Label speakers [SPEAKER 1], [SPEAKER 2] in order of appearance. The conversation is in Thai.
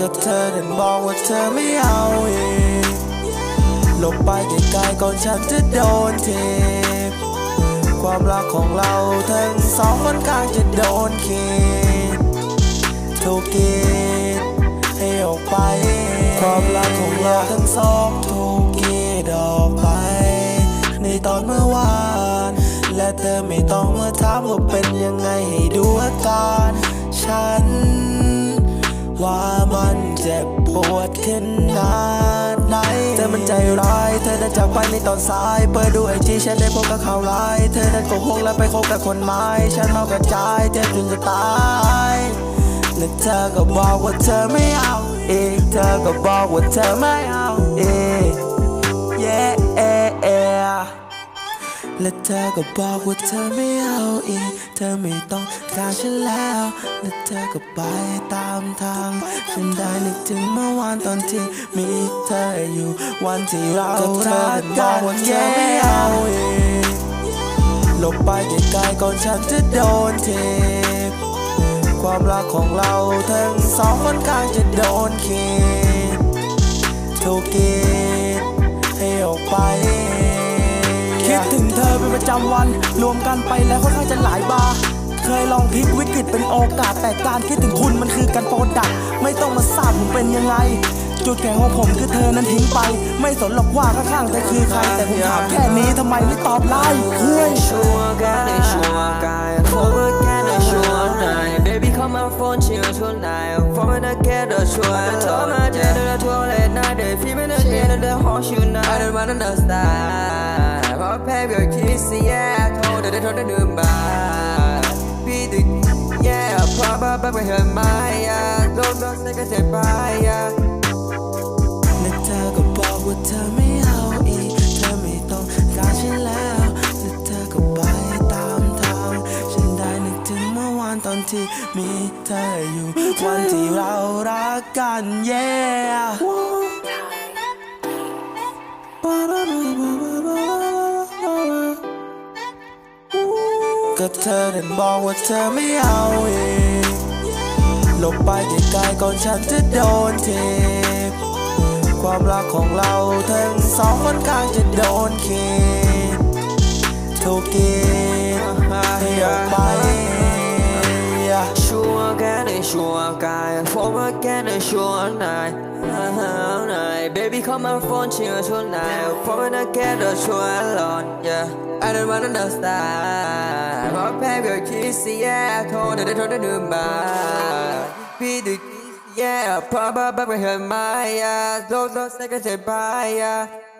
[SPEAKER 1] กับอกว่าเธอไม่เอาอีกหลบไปไกลๆก่อนฉันจะโดนเทปความรักของเราทั้งสองมันข้างจะโดนขีดถูกกีดให้ออกไป ความรักของเราทั้งสองถูกกีดออกไป ในตอนเมื่อวาน และเธอไม่ต้องมาถามว่าเป็นยังไงให้ดูอาการฉันว่า เจ็บปวดขนาดไหนเธอมันใจร้าย เธอได้จากไปในตอนสาย เปิดดูไอจีฉันได้พบกับข่าวร้าย เธอได้โกหกและไปคบกับคนไม้ฉันเมากระจายเจ็บจนจะตายและเธอก็บอกว่าเธอไม่เอาอีกเธอก็บอกว่าเธอไม่เอาอีก yeah และเธอก็บอกว่าเธอไม่เอาอีก เธอไม่ต้องการฉันแล้วและเธอก็ไปตามทาง ฉันได้นึกถึงเมื่อวานตอนที่มีเธออยู่ วันที่เรารักกันว่าเธอไม่เอาอีกหลบไปไกลๆก่อนฉันจะโดนเทปความรักของเราทั้งสองมันข้างจะโดนขีดถูกกีดให้ออกไป ป็นประจำวัน รวมกันไปแล้วค่อนข้างจะหลายบาร์เคยลองพลิกวิกฤตเป็นโอกาสแต่การคิดถึงคุณมันคือการโปรดักต์ไม่ต้องมาทราบผมเป็นยังไง จุดแข็งของผมคือเธอนั้นทิ้งไป ไม่สนหรอกว่าข้างๆเธอคือใคร แต่ผมถามแค่นี้ทำไมไม่ตอบไลน์เฮ้ย
[SPEAKER 2] sure guy, sure guy. Forward can I sure night. Baby, call my phone, chill tonight. Forward I get a sure. Told my jet to the toilet night. They feel me the shit of the horseshoe night. I don't wanna understand. I'll pay your kiss, yeah. Told her they told her to buy. Be the yeah, pop up back with her Maya. Don't know, take a step by, yeah.
[SPEAKER 1] และเธอก็บอกว่าเธอไม่เอาอีกเธอไม่ต้องการฉันแล้วและเธอก็ไปตามทางฉันได้นึกถึงเมื่อวานตอนที่มีเธออยู่ วันที่เรารักกัน yeah ก็เธอได้บอกว่าเธอไม่เอาอีกหลบไปไกลก่อนฉันจะโดนทีบความรักของเราทั้งสองคนข้างจะโดนคิดถูกกินให้ออกไป
[SPEAKER 2] ชัวร์แค่ในชัวร์กายโฟมาแค่ในชัวร์นาย Baby call my phone chill tonight For when I get a true alone Yeah I don't wanna know style I'll pay your kiss yeah Told her they told her to buy Be the yeah Pop up back with her Maya Those those seconds say bye yeah